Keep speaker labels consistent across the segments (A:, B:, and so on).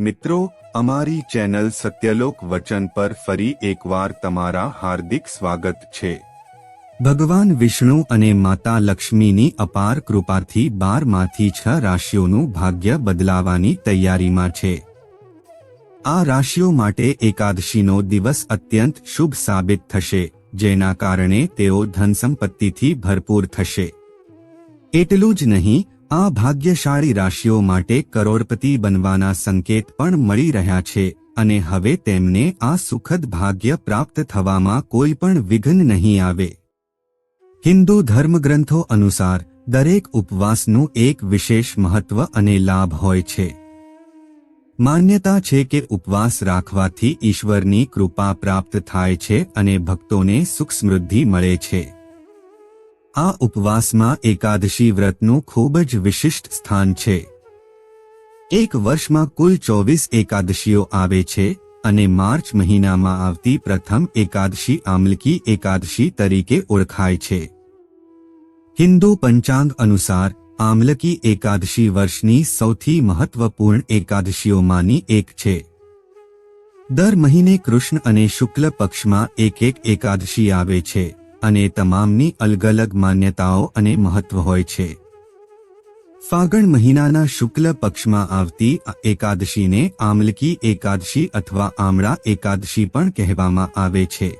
A: મિત્રો, અમારી ચેનલ સત્યલોક વચન પર ફરી એકવાર તમારા હાર્દિક સ્વાગત છે. ભગવાન વિષ્ણુ અને માતા લક્ષ્મીની અપાર કૃપાથી બારમાંથી છ રાશિઓનું ભાગ્ય બદલાવાની તૈયારીમાં છે. આ રાશિઓ માટે એકાદશીનો દિવસ અત્યંત શુભ સાબિત થશે, જેના કારણે તેઓ ધન સંપત્તિથી ભરપૂર થશે. એટલું જ નહીં આ ભાગ્યશાળી રાશિઓ માટે કરોડપતિ બનવાના સંકેત પણ મળી રહ્યા છે અને હવે તેમને આ સુખદ ભાગ્ય પ્રાપ્ત થવામાં કોઈ પણ વિઘ્ન નહીં આવે. હિન્દુ ધર્મગ્રંથો અનુસાર, દરેક ઉપવાસનું એક વિશેષ મહત્વ અને લાભ હોય છે. માન્યતા છે કે ઉપવાસ રાખવાથી ઈશ્વરની કૃપા પ્રાપ્ત થાય છે અને ભક્તોને સુખ સમૃદ્ધિ મળે છે. આ ઉપવાસમાં એકાદશી વ્રતનું ખૂબ જ વિશિષ્ટ સ્થાન છે. એક વર્ષમાં કુલ ચોવીસ એકાદશીઓ આવે છે અને માર્ચ મહિનામાં આવતી પ્રથમ એકાદશી આમલકી એકાદશી તરીકે ઓળખાય છે. હિન્દુ પંચાંગ અનુસાર, આમલકી એકાદશી વર્ષની સૌથી મહત્વપૂર્ણ એકાદશીઓમાંની એક છે. દર મહિને કૃષ્ણ અને શુક્લ પક્ષમાં એક એક એકાદશી આવે છે. અને તમામની અલગ અલગ માન્યતાઓ અને મહત્વ હોય છે. ફાગણ મહિનાના શુક્લ પક્ષમાં આવતી એકાદશીને આમલકી એકાદશી અથવા આમળા એકાદશી પણ કહેવામાં આવે છે.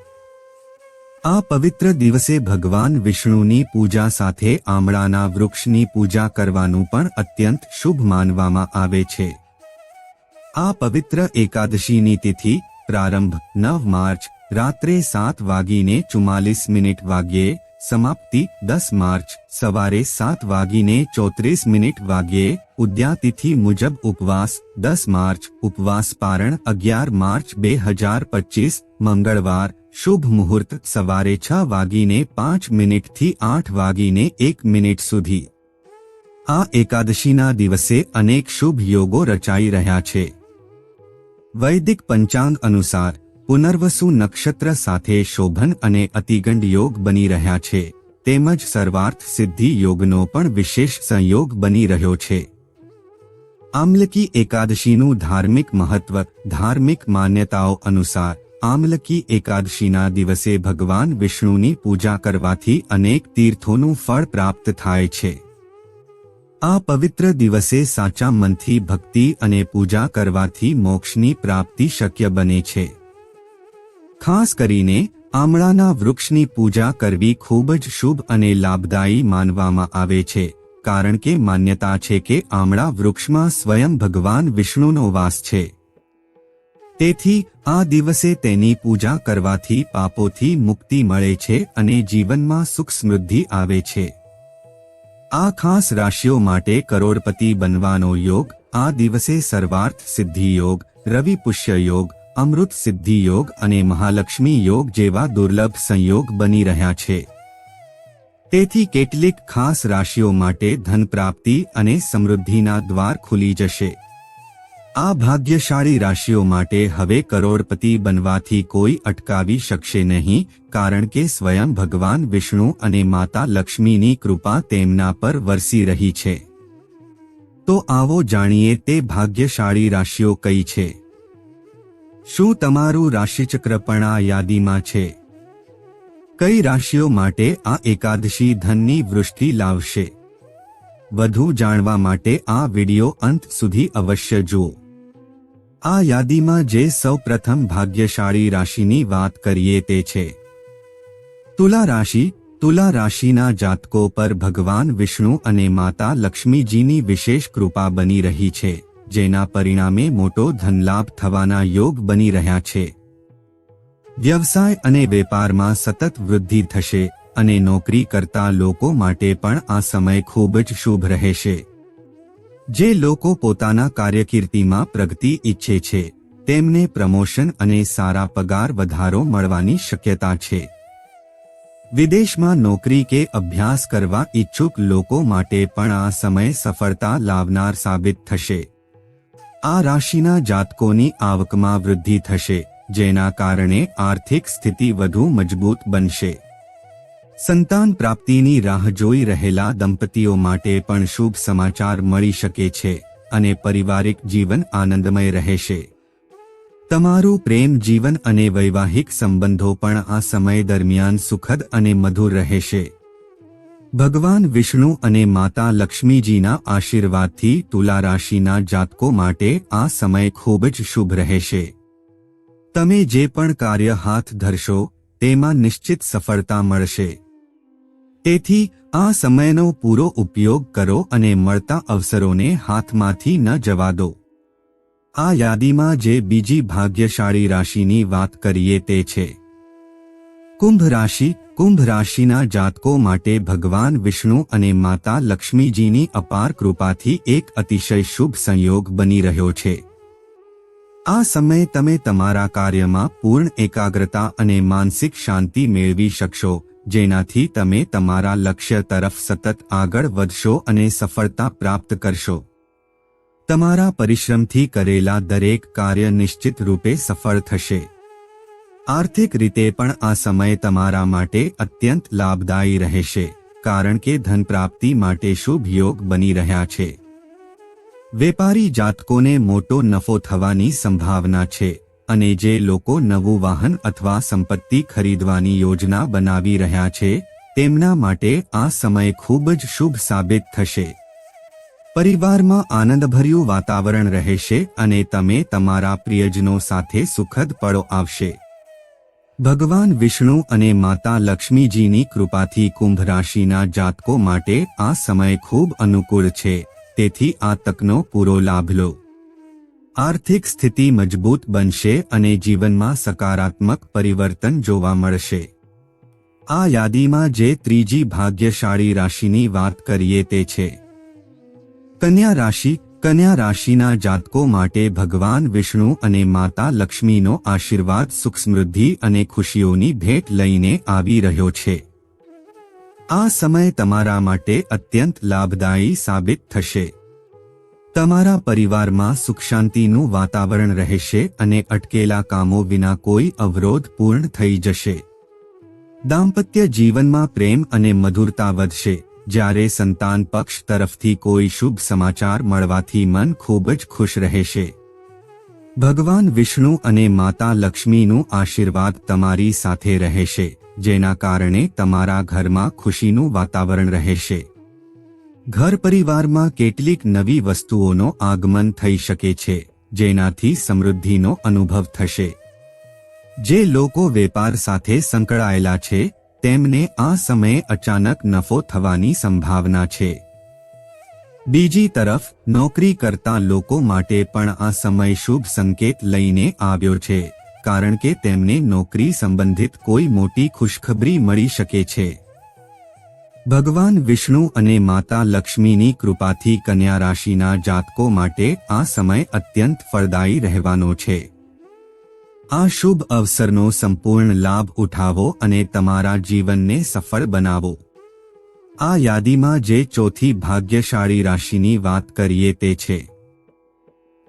A: આ પવિત્ર દિવસે ભગવાન વિષ્ણુની પૂજા સાથે આમળાના વૃક્ષની પૂજા કરવાનું પણ અત્યંત શુભ માનવામાં આવે છે. આ પવિત્ર એકાદશીની તિથિ પ્રારંભ નવ માર્ચ રાત્રે સાત વાગીને ચુમ્માલીસ મિનિટ વાગ્યે સમાપ્તિ, દસ માર્ચ, સવારે સાત વાગીને ચોત્રીસ મિનિટ વાગ્યે ઉદ્યાતિથિ મુજબ ઉપવાસ, દસ માર્ચ, ઉપવાસ પારણ, અગિયાર માર્ચ બે હજાર પચીસ, મંગળવાર, શુભ મુહૂર્ત, સવારે છ વાગીને પાંચ મિનિટથી આઠ વાગીને એક મિનિટ સુધી. આ એકાદશીના દિવસે અનેક શુભ યોગો રચાઈ રહ્યા છે. વૈદિક પંચાંગ અનુસાર પુનર્વસુ નક્ષત્ર સાથે શોભન અને અતિગંડ યોગ બની રહ્યા છે. તેમજ સર્વાર્થ સિદ્ધિ યોગનો પણ વિશેષ સંયોગ બની રહ્યો છે. આમલકી એકાદશીનું ધાર્મિક મહત્વ, ધાર્મિક માન્યતાઓ અનુસાર, આમલકી એકાદશીના દિવસે ભગવાન વિષ્ણુની પૂજા કરવાથી અનેક તીર્થોનું ફળ પ્રાપ્ત થાય છે. આ પવિત્ર દિવસે સાચા મનથી ભક્તિ અને પૂજા કરવાથી મોક્ષની પ્રાપ્તિ શક્ય બને છે. ખાસ કરીને આમળાના વૃક્ષની પૂજા કરવી ખૂબ જ શુભ અને લાભદાયી માનવામાં આવે છે, કારણ કે માન્યતા છે કે આમળા વૃક્ષમાં સ્વયં ભગવાન વિષ્ણુનો વાસ છે. તેથી, આ દિવસે તેની પૂજા કરવાથી પાપોથી મુક્તિ મળે છે અને જીવનમાં સુખ સમૃદ્ધિ આવે છે. આ ખાસ રાશિઓ માટે કરોડપતિ બનવાનો યોગ, આ દિવસે સર્વાર્થ સિદ્ધિ યોગ, રવિ પુષ્ય યોગ અમૃત સિદ્ધિ યોગ અને મહાલક્ષ્મી યોગ જેવા દુર્લભ સંયોગ બની રહ્યા છે. તેથી કેટલીક ખાસ રાશિઓ માટે ધન પ્રાપ્તિ અને સમૃદ્ધિના દ્વાર ખુલી જશે. આ ભાગ્યશાળી રાશિઓ માટે હવે કરોડપતિ બનવાથી કોઈ અટકાવી શકશે નહીં, કારણ કે સ્વયં ભગવાન વિષ્ણુ અને માતા લક્ષ્મીની કૃપા તેમના પર વરસી રહી છે. તો આવો જાણીએ તે ભાગ્યશાળી રાશિઓ કઈ છે? શું તમારું રાશિચક્ર પણ આ યાદીમાં છે? કઈ રાશિઓ માટે આ એકાદશી ધનની વૃષ્ટિ લાવશે? વધુ જાણવા માટે આ વિડિયો અંત સુધી અવશ્ય જુઓ. આ યાદીમાં જે સૌ પ્રથમ ભાગ્યશાળી રાશિની વાત કરીએ તે છે. તુલા રાશિ, તુલા રાશિના જાતકો પર ભગવાન વિષ્ણુ અને માતા લક્ષ્મીજીની વિશેષ કૃપા બની રહી છે. જેના પરિણામે મોટો ધનલાભ થવાના યોગ બની રહ્યા છે. વ્યવસાય અને વેપારમાં સતત વૃદ્ધિ થશે અને નોકરી કરતા લોકો માટે પણ આ સમય ખૂબ જ શુભ રહેશે. જે લોકો પોતાના કાર્યકીર્તિમાં પ્રગતિ ઈચ્છે છે, તેમને પ્રમોશન અને સારા પગાર વધારો મળવાની શક્યતા છે. વિદેશમાં નોકરી કે અભ્યાસ કરવા ઈચ્છુક લોકો માટે પણ આ સમય સફળતા લાવનાર સાબિત થશે. આ રાશિના જાતકોની આવકમાં વૃદ્ધિ થશે, જેના કારણે આર્થિક સ્થિતિ વધુ મજબૂત બનશે. સંતાન પ્રાપ્તિની રાહ જોઈ રહેલા દંપતીઓ માટે પણ શુભ સમાચાર મળી શકે છે અને પારિવારિક જીવન આનંદમય રહેશે. તમારું પ્રેમ જીવન અને વૈવાહિક સંબંધો પણ આ સમય દરમિયાન સુખદ અને મધુર રહેશે. ભગવાન વિષ્ણુ અને માતા લક્ષ્મીજીના આશીર્વાદથી તુલા રાશિના જાતકો માટે આ સમય ખૂબ જ શુભ રહેશે. તમે જે પણ કાર્ય હાથ ધરશો, તેમાં નિશ્ચિત સફળતા મળશે. તેથી આ સમયનો પૂરો ઉપયોગ કરો અને મળતા અવસરોને હાથમાંથી ન જવા દો. આ યાદીમાં જે બીજી ભાગ્યશાળી રાશિની વાત કરીએ તે છે. કુંભ રાશિ, કુંભ રાશિના જાતકો માટે ભગવાન વિષ્ણુ અને માતા લક્ષ્મીજીની અપાર કૃપાથી એક અતિશય શુભ સંયોગ બની રહ્યો છે. આ સમયે તમે તમારા કાર્યમાં પૂર્ણ એકાગ્રતા અને માનસિક શાંતિ મેળવી શકશો, જેનાથી તમે તમારા લક્ષ્ય તરફ સતત આગળ વધશો અને સફળતા પ્રાપ્ત કરશો. તમારા પરિશ્રમથી કરેલા દરેક કાર્ય નિશ્ચિત રૂપે સફળ થશે. આર્થિક રીતે પણ આ સમય તમારા માટે અત્યંત લાભદાયી રહેશે, કારણ કે ધન પ્રાપ્તિ માટે શુભ યોગ બની રહ્યા છે. વેપારી જાતકોને મોટો નફો થવાની સંભાવના છે, અને જે લોકો નવું વાહન અથવા સંપત્તિ ખરીદવાની યોજના બનાવી રહ્યા છે, તેમના માટે આ સમય ખૂબ જ શુભ સાબિત થશે. પરિવારમાં આનંદભર્યું વાતાવરણ રહેશે અને તમે તમારા પ્રિયજનો સાથે સુખદ પળો આવશે. ભગવાન વિષ્ણુ અને માતા લક્ષ્મીજીની કૃપાથી કુંભ રાશિના જાતકો માટે આ સમય ખૂબ અનુકૂળ છે, તેથી આ તકનો પૂરો લાભ લો. આર્થિક સ્થિતિ મજબૂત બનશે અને જીવનમાં સકારાત્મક પરિવર્તન જોવા મળશે. આ યાદીમાં જે ત્રીજી ભાગ્યશાળી રાશિની વાત કરીએ તે છે. કન્યા રાશિ કન્યા રાશિના જાતકો માટે ભગવાન વિષ્ણુ અને માતા લક્ષ્મીનો આશીર્વાદ સુખ સમૃદ્ધિ અને ખુશીઓની ભેટ લઈને આવી રહ્યો છે. આ સમય તમારા માટે અત્યંત લાભદાયી સાબિત થશે. તમારા પરિવારમાં સુખ શાંતિનું વાતાવરણ રહેશે અને અટકેલા કામો વિના કોઈ અવરોધ પૂર્ણ થઈ જશે. દાંપત્ય જીવનમાં પ્રેમ અને મધુરતા વધશે. જ્યારે સંતાન પક્ષ તરફથી કોઈ શુભ સમાચાર મળવાથી મન ખૂબ જ ખુશ રહેશે ભગવાન વિષ્ણુ અને માતા લક્ષ્મીનું આશીર્વાદ તમારી સાથે રહેશે જેના કારણે તમારા ઘરમાં ખુશીનું વાતાવરણ રહેશે ઘર પરિવારમાં કેટલીક નવી વસ્તુઓનો આગમન થઈ શકે છે, જેનાથી સમૃદ્ધિનો અનુભવ થશે. જે લોકો વેપાર સાથે સંકળાયેલા છે તેમને આ સમયે અચાનક નફો થવાની સંભાવના છે. બીજી તરફ, નોકરી કરતા લોકો માટે પણ આ સમય શુભ સંકેત લઈને આવ્યો છે, કારણ કે તેમને નોકરી સંબંધિત કોઈ મોટી ખુશખબરી મળી શકે છે. ભગવાન વિષ્ણુ અને માતા લક્ષ્મીની કૃપાથી કન્યા રાશિના જાતકો માટે આ સમય અત્યંત ફળદાયી રહેવાનો છે. આ શુભ અવસરનો સંપૂર્ણ લાભ ઉઠાવો અને તમારા જીવનને સફળ બનાવો. આ યાદીમાં જે ચોથી ભાગ્યશાળી રાશિની વાત કરીએ તે છે.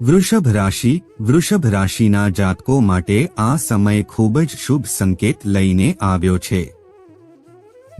A: વૃષભ રાશિ, વૃષભ રાશિના જાતકો માટે આ સમય ખૂબ જ શુભ સંકેત લઈને આવ્યો છે.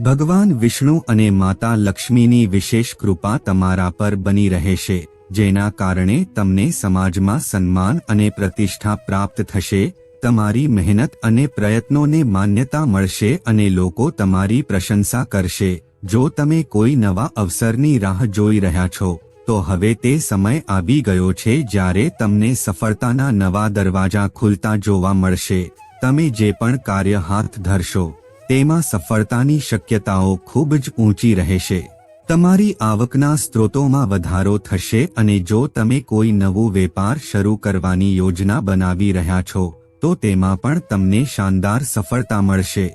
A: ભગવાન વિષ્ણુ અને માતા લક્ષ્મીની વિશેષ કૃપા તમારા પર બની રહેશે, જેના કારણે તમને સમાજમાં સન્માન અને પ્રતિષ્ઠા પ્રાપ્ત થશે તમારી મહેનત અને પ્રયત્નોને માન્યતા મળશે અને લોકો તમારી પ્રશંસા કરશે. જો તમે કોઈ નવા અવસરની રાહ જોઈ રહ્યા છો, તો હવે તે સમય આવી ગયો છે જ્યારે તમને સફળતાના નવા દરવાજા ખુલતા જોવા મળશે. તમે જે પણ કાર્ય હાથ ધરશો, તેમાં સફળતાની શક્યતાઓ ખૂબ જ ઊંચી રહેશે. તમારી આવકના સ્ત્રોતોમાં વધારો થશે અને જો તમે કોઈ નવું વેપાર શરૂ કરવાની યોજના બનાવી રહ્યા છો તો તેમાં પણ તમને શાનદાર સફળતા મળશે.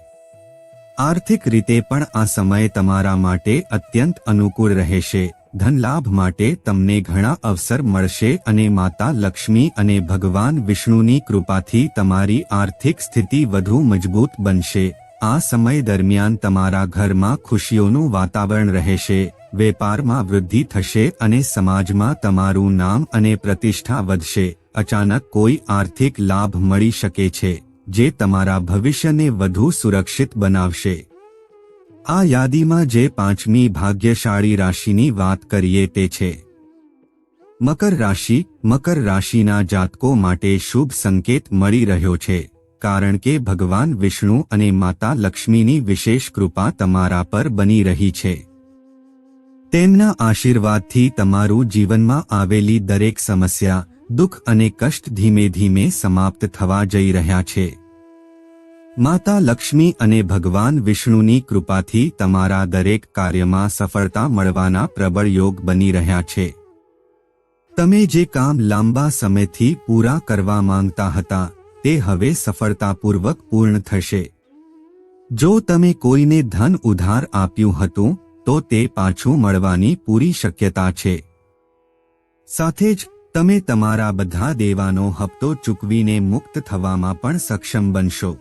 A: આર્થિક રીતે પણ આ સમય તમારા માટે અત્યંત અનુકૂળ રહેશે. ધનલાભ માટે તમને ઘણા અવસર મળશે અને માતા લક્ષ્મી અને ભગવાન વિષ્ણુની કૃપાથી તમારી આર્થિક સ્થિતિ વધુ મજબૂત બનશે. આ સમય દરમિયાન તમારા ઘરમાં ખુશીઓનું વાતાવરણ રહેશે, વેપારમાં વૃદ્ધિ થશે અને સમાજમાં તમારું નામ અને પ્રતિષ્ઠા વધશે. અચાનક કોઈ આર્થિક લાભ મળી શકે છે, જે તમારા ભવિષ્યને વધુ સુરક્ષિત બનાવશે. આ યાદીમાં જે પાંચમી ભાગ્યશાળી રાશિની વાત કરીએ તે છે. મકર રાશિ, મકર રાશિના જાતકો માટે શુભ સંકેત મળી રહ્યો છે, કારણ કે ભગવાન વિષ્ણુ અને માતા લક્ષ્મીની વિશેષ કૃપા તમારા પર બની રહી છે. તેમના આશીર્વાદથી તમારું જીવનમાં આવેલી દરેક સમસ્યા દુઃખ અને કષ્ટ ધીમે ધીમે સમાપ્ત થવા જઈ રહ્યા છે. માતા લક્ષ્મી અને ભગવાન વિષ્ણુની કૃપાથી તમારા દરેક કાર્યમાં સફળતા મળવાના પ્રબળ યોગ બની રહ્યા છે. તમે જે કામ લાંબા સમયથી પૂરા કરવા માંગતા હતા, તે હવે સફળતાપૂર્વક પૂર્ણ થશે. જો તમે કોઈને ધન ઉધાર આપ્યું હતું, તો તે પાછું મળવાની પૂરી શક્યતા છે. સાથે જ તમે તમારા બધા દેવાનો હપ્તો ચૂકવીને મુક્ત થવામાં પણ સક્ષમ બનશો.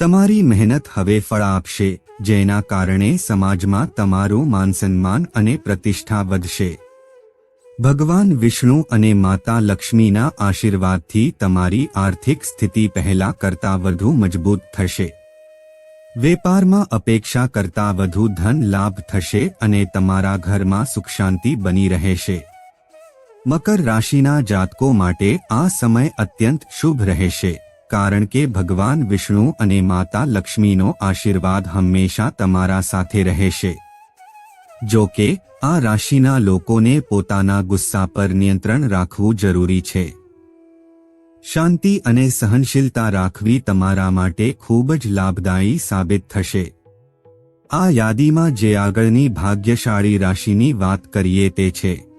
A: તમારી મહેનત હવે ફળ આપશે, જેના કારણે સમાજમાં તમારું માનસન્માન અને પ્રતિષ્ઠા વધશે. ભગવાન વિષ્ણુ અને માતા લક્ષ્મીના આશીર્વાદથી તમારી આર્થિક સ્થિતિ પહેલા કરતાં વધુ મજબૂત થશે. વેપારમાં અપેક્ષા કરતાં વધુ ધન લાભ થશે અને તમારા ઘરમાં સુખ શાંતિ બની રહેશે. મકર રાશિના જાતકો માટે આ સમય અત્યંત શુભ રહેશે, કારણ કે ભગવાન વિષ્ણુ અને માતા લક્ષ્મીનો આશીર્વાદ હંમેશા તમારા સાથે રહેશે. જો કે, આ રાશિના લોકોને પોતાના ગુસ્સા પર નિયંત્રણ રાખવું જરૂરી છે. શાંતિ અને સહનશીલતા રાખવી તમારા માટે ખૂબ જ લાભદાયી સાબિત થશે. આ યાદીમાં જે આગળની ભાગ્યશાળી રાશિની વાત કરીએ તે છે.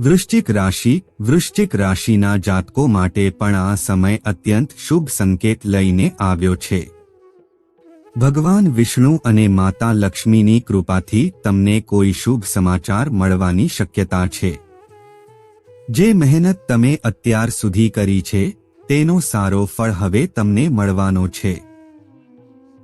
A: વૃશ્ચિક રાશિ, વૃશ્ચિક રાશિના જાતકો માટે પણ આ સમય અત્યંત શુભ સંકેત લઈને આવ્યો છે. ભગવાન વિષ્ણુ અને માતા લક્ષ્મીની કૃપાથી તમને કોઈ શુભ સમાચાર મળવાની શક્યતા છે. જે મહેનત તમે અત્યાર સુધી કરી છે, તેનો સારો ફળ હવે તમને મળવાનો છે.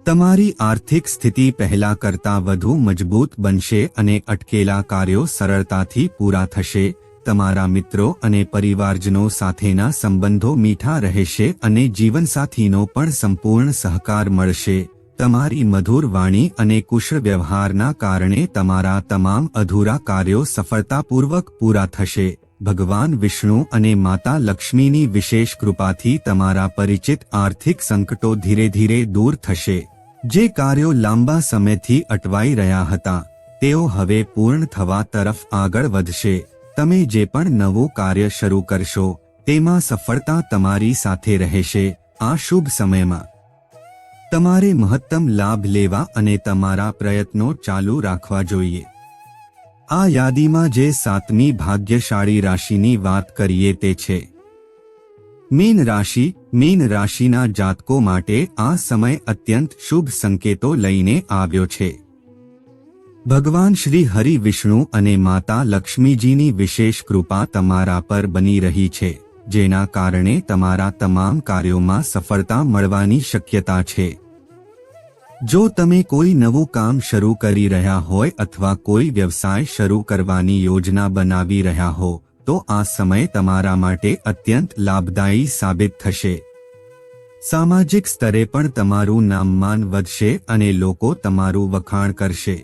A: તમારી આર્થિક સ્થિતિ પહેલા કરતાં વધુ મજબૂત બનશે અને અટકેલા કાર્યો સરળતાથી પૂરા થશે. તમારા મિત્રો અને પરિવારજનો સાથેના સંબંધો મીઠા રહેશે અને જીવનસાથીનો પણ સંપૂર્ણ સહકાર મળશે. તમારી મધુર વાણી અને કુશળ વ્યવહારના કારણે તમારા તમામ અધૂરા કાર્યો સફળતાપૂર્વક પૂરા થશે. ભગવાન વિષ્ણુ અને માતા લક્ષ્મીની વિશેષ કૃપાથી તમારા પરિચિત આર્થિક સંકટો ધીરે ધીરે દૂર થશે. જે કાર્યો લાંબા સમયથી અટવાઈ રહ્યા હતા, તેઓ હવે પૂર્ણ થવા તરફ આગળ વધશે. તમે જે પણ નવું કાર્ય શરૂ કરશો, તેમાં સફળતા તમારી સાથે રહેશે. આ શુભ સમયમાં. તમારે મહત્તમ લાભ લેવા અને તમારા પ્રયત્નો ચાલુ રાખવા જોઈએ. આ યાદીમાં જે સાતમી ભાગ્યશાળી રાશિની વાત કરીએ તે છે. મીન રાશિ, મીન રાશિના જાતકો માટે આ સમય અત્યંત શુભ સંકેતો લઈને આવ્યો છે. ભગવાન શ્રી હરિ વિષ્ણુ અને માતા લક્ષ્મીજીની વિશેષ કૃપા તમારા પર બની રહી છે, જેના કારણે તમારા તમામ કાર્યોમાં સફળતા મળવાની શક્યતા છે. જો તમે કોઈ નવું કામ શરૂ કરી રહ્યા હોય અથવા કોઈ વ્યવસાય શરૂ કરવાની યોજના બનાવી રહ્યા હો, તો આ સમય તમારા માટે અત્યંત લાભદાયી સાબિત થશે. સામાજિક સ્તરે પણ તમારું નામમાન વધશે અને લોકો તમારું વખાણ કરશે.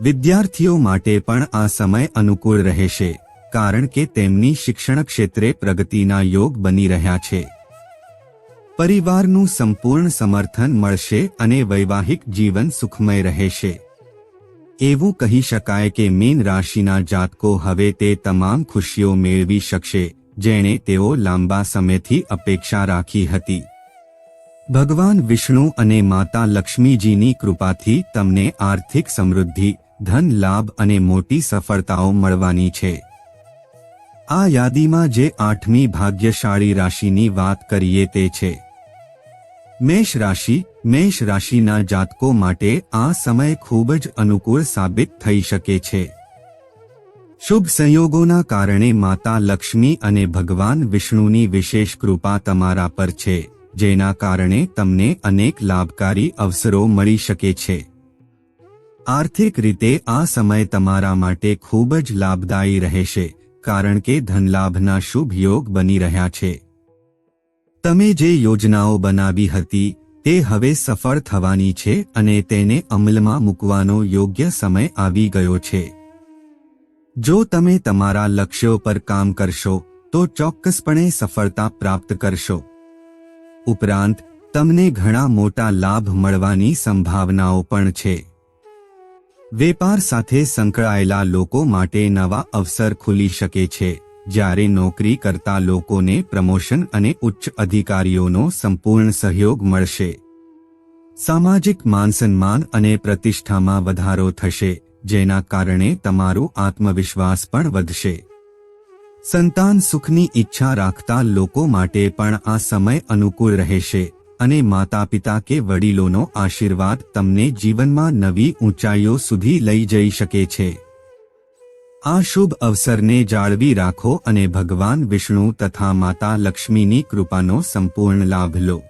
A: વિદ્યાર્થીઓ માટે પણ આ સમય અનુકૂળ રહેશે, કારણ કે તેમની શિક્ષણ ક્ષેત્રે પ્રગતિના યોગ બની રહ્યા છે. પરિવારનું સંપૂર્ણ સમર્થન મળશે અને વૈવાહિક જીવન સુખમય રહેશે. એવું કહી શકાય કે મીન રાશિના જાતકો હવે તે તમામ ખુશીઓ મેળવી શકશે, જેણે તેઓ લાંબા સમયથી અપેક્ષા રાખી હતી. ભગવાન વિષ્ણુ અને માતા લક્ષ્મીજીની કૃપાથી તમને આર્થિક સમૃદ્ધિ, ધન લાભ અને મોટી સફળતાઓ મળવાની છે. આ યાદીમાં જે આઠમી ભાગ્યશાળી રાશિની વાત કરીએ તે છે. મેષ રાશિ, મેષ રાશિના જાતકો માટે આ સમય ખૂબ જ અનુકૂળ સાબિત થઈ શકે છે. શુભ સંયોગોના કારણે માતા લક્ષ્મી અને ભગવાન વિષ્ણુની વિશેષ કૃપા તમારા પર છે, જેના કારણે તમને અનેક લાભકારી અવસરો મળી શકે છે. આર્થિક રીતે આ સમય તમારા માટે ખૂબ જ લાભદાયી રહેશે, કારણ કે ધનલાભના શુભ યોગ બની રહ્યા છે. તમે જે યોજનાઓ બનાવી હતી, તે હવે સફળ થવાની છે અને તેને અમલમાં મૂકવાનો યોગ્ય સમય આવી ગયો છે. જો તમે તમારા લક્ષ્યો પર કામ કરશો, તો ચોક્કસપણે સફળતા પ્રાપ્ત કરશો. ઉપરાંત, તમને ઘણા મોટા લાભ મળવાની સંભાવનાઓ પણ છે. વેપાર સાથે સંકળાયેલા લોકો માટે નવા અવસર ખુલી શકે છે. જ્યારે નોકરી કરતા લોકોને પ્રમોશન અને ઉચ્ચ અધિકારીઓનો સંપૂર્ણ સહયોગ મળશે. સામાજિક માનસન્માન અને પ્રતિષ્ઠામાં વધારો થશે, જેના કારણે તમારું આત્મવિશ્વાસ પણ વધશે. સંતાન સુખની ઈચ્છા રાખતા લોકો માટે પણ આ સમય અનુકૂળ રહેશે અને માતા પિતા કે વડીલોનો આશીર્વાદ તમને જીવનમાં નવી ઊંચાઈઓ સુધી લઈ જઈ શકે છે. આ શુભ અવસરને જાળવી રાખો અને ભગવાન વિષ્ણુ તથા માતા લક્ષ્મીની કૃપાનો સંપૂર્ણ લાભ લો.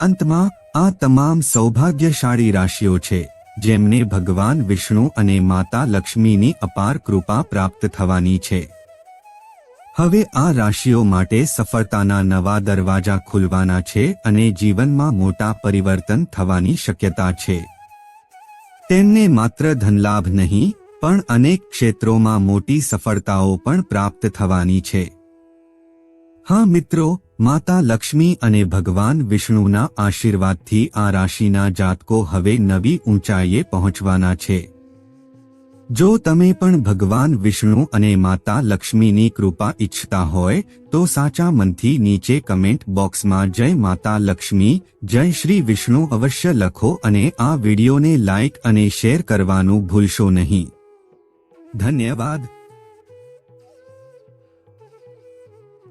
A: અંતમાં, આ તમામ સૌભાગ્યશાળી રાશિઓ છે, જેમને ભગવાન વિષ્ણુ અને માતા લક્ષ્મીની અપાર કૃપા પ્રાપ્ત થવાની છે. હવે આ રાશિઓ માટે સફળતાના નવા દરવાજા ખુલવાના છે અને જીવનમાં મોટા પરિવર્તન થવાની શક્યતા છે. તેમને માત્ર ધનલાભ નહીં પણ અનેક ક્ષેત્રોમાં મોટી સફળતાઓ પણ પ્રાપ્ત થવાની છે. હા મિત્રો, માતા લક્ષ્મી અને ભગવાન વિષ્ણુના આશીર્વાદથી આ રાશિના જાતકો હવે નવી ઊંચાઈએ પહોંચવાના છે. જો તમે પણ ભગવાન વિષ્ણુ અને માતા લક્ષ્મીની કૃપા ઈચ્છતા હોય, તો સાચા મનથી નીચે કમેન્ટ બોક્સમાં જય માતા લક્ષ્મી, જય શ્રી વિષ્ણુ અવશ્ય લખો અને આ વિડીયોને લાઇક અને શેર કરવાનું ભૂલશો નહીં. ધન્યવાદ.